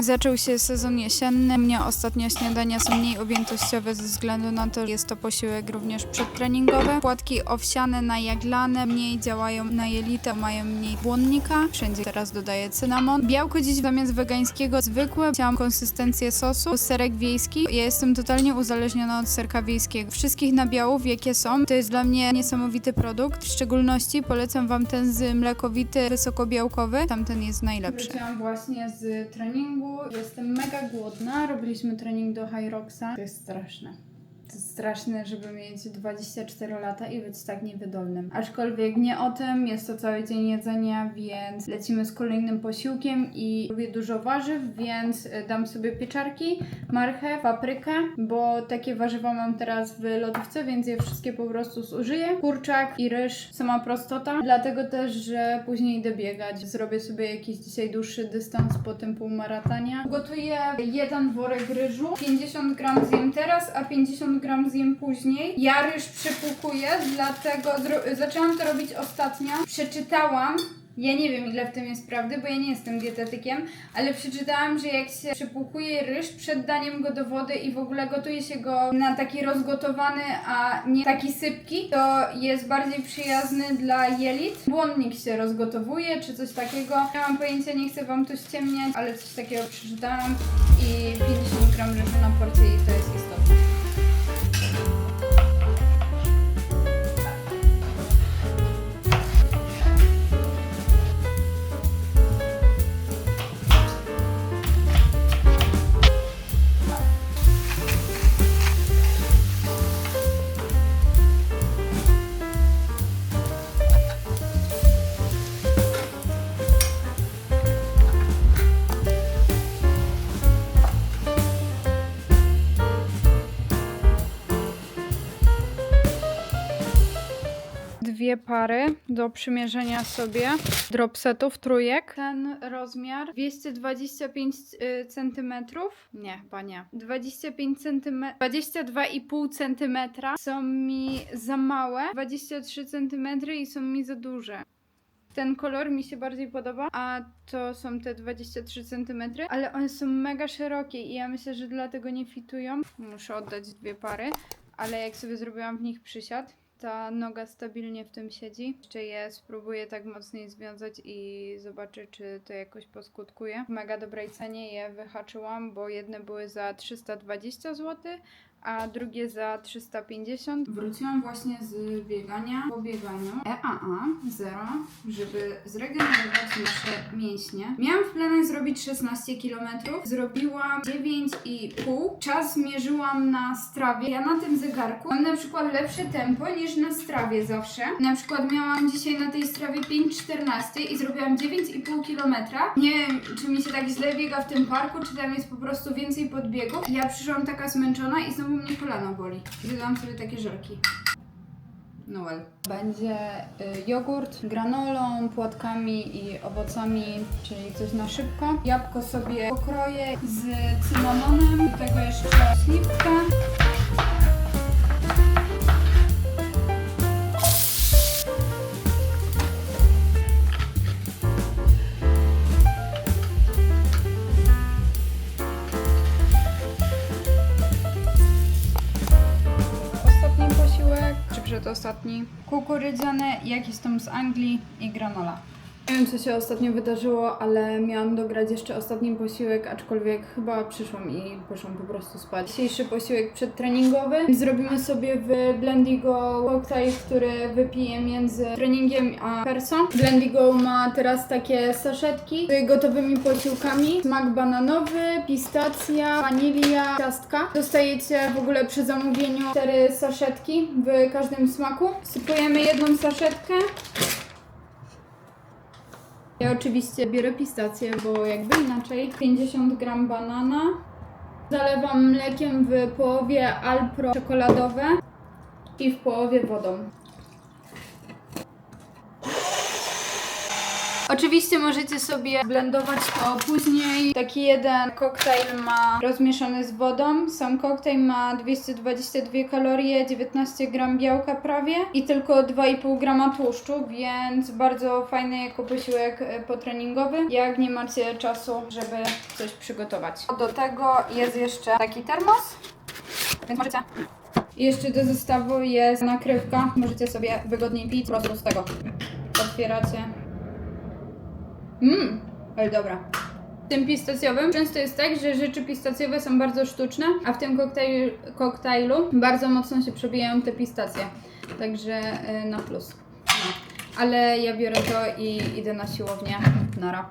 Zaczął się sezon jesienny. Mnie ostatnio śniadania są mniej objętościowe ze względu na to, że jest to posiłek również przedtreningowy. Płatki owsiane na jaglane mniej działają na jelitę, mają mniej błonnika. Wszędzie teraz dodaję cynamon. Białko dziś zamiast wegańskiego zwykłe. Chciałam konsystencję sosu. Serek wiejski. Ja jestem totalnie uzależniona od serka wiejskiego. Wszystkich nabiałów, jakie są, to jest dla mnie niesamowity produkt. W szczególności polecam wam ten z mlekowity, wysokobiałkowy. Tamten jest najlepszy. Wróciłam właśnie z treningu. Jestem mega głodna. Robiliśmy trening do Rocksa. To jest straszne. Straszne, żeby mieć 24 lata i być tak niewydolnym. Aczkolwiek nie o tym, jest to cały dzień jedzenia, więc lecimy z kolejnym posiłkiem i lubię dużo warzyw, więc y, dam sobie pieczarki, marchew, paprykę, bo takie warzywa mam teraz w lodówce, więc je wszystkie po prostu zużyję. Kurczak i ryż, sama prostota, dlatego też, że później idę biegać. Zrobię sobie jakiś dzisiaj dłuższy dystans po tym półmaratania. Gotuję jeden worek ryżu, 50 gram zjem teraz, a 50 gram zjem później. Ja ryż przepłukuję, dlatego zaczęłam to robić ostatnio. Przeczytałam, ja nie wiem ile w tym jest prawdy, bo ja nie jestem dietetykiem, ale przeczytałam, że jak się przepłukuje ryż przed daniem go do wody i w ogóle gotuje się go na taki rozgotowany, a nie taki sypki, to jest bardziej przyjazny dla jelit. Błonnik się rozgotowuje, czy coś takiego. Nie mam pojęcia, nie chcę wam tu ściemniać, ale coś takiego przeczytałam i 50 gram ryżu dwie pary do przymierzenia sobie dropsetów trójek. Ten rozmiar 225 cm. Nie, chyba nie. 25 cm. 22,5 cm są mi za małe. 23 cm i są mi za duże. Ten kolor mi się bardziej podoba, a to są te 23 cm, ale one są mega szerokie i ja myślę, że dlatego nie fitują. Muszę oddać dwie pary, ale jak sobie zrobiłam w nich przysiad, ta noga stabilnie w tym siedzi. Jeszcze je spróbuję tak mocniej związać i zobaczę, czy to jakoś poskutkuje. W mega dobrej cenie je wyhaczyłam, bo jedne były za 320 zł, a drugie za 350. Wróciłam właśnie z biegania po bieganiu EAA 0, żeby zregenerować nasze mięśnie. Miałam w planach zrobić 16 km, zrobiłam 9,5. Czas mierzyłam na strawie. Ja na tym zegarku mam na przykład lepsze tempo niż na strawie zawsze. Na przykład miałam dzisiaj na tej strawie 5,14 i zrobiłam 9,5 km. Nie wiem, czy mi się tak źle biega w tym parku, czy tam jest po prostu więcej podbiegów. Ja przyszłam taka zmęczona i znowu mnie kolano boli. Wydałam sobie takie żelki. Noel. Będzie y, jogurt granolą, płatkami i owocami, czyli coś na szybko. Jabłko sobie pokroję z cynamonem, do tego jeszcze śliwkę. Posiłek, czy przedostatni, kukurydziane, jakiś tam z Anglii i granola. Nie wiem, co się ostatnio wydarzyło, ale miałam dograć jeszcze ostatni posiłek, aczkolwiek chyba przyszłam i poszłam po prostu spać. Dzisiejszy posiłek przedtreningowy. Zrobimy sobie w Blendigo cocktail, który wypiję między treningiem a persą. Blendigo ma teraz takie saszetki z gotowymi posiłkami. Smak bananowy, pistacja, wanilia, ciastka. Dostajecie w ogóle przy zamówieniu cztery saszetki w każdym smaku. Sypujemy jedną saszetkę. Ja oczywiście biorę pistację, bo jakby inaczej. 50 gram banana. Zalewam mlekiem w połowie Alpro czekoladowe i w połowie wodą. Oczywiście możecie sobie blendować to później. Taki jeden koktajl ma rozmieszany z wodą. Sam koktajl ma 222 kalorie, 19 gram białka prawie i tylko 2,5 grama tłuszczu, więc bardzo fajny jako posiłek e, potreningowy, jak nie macie czasu, żeby coś przygotować. Do tego jest jeszcze taki termos, więc możecie jeszcze do zestawu jest nakrywka. Możecie sobie wygodniej pić po prostu z tego. Otwieracie. Mmm, ale dobra. W tym pistacjowym często jest tak, że rzeczy pistacjowe są bardzo sztuczne, a w tym koktajlu, koktajlu bardzo mocno się przebijają te pistacje. Także y, na plus. No. Ale ja biorę to i idę na siłownię. Nara.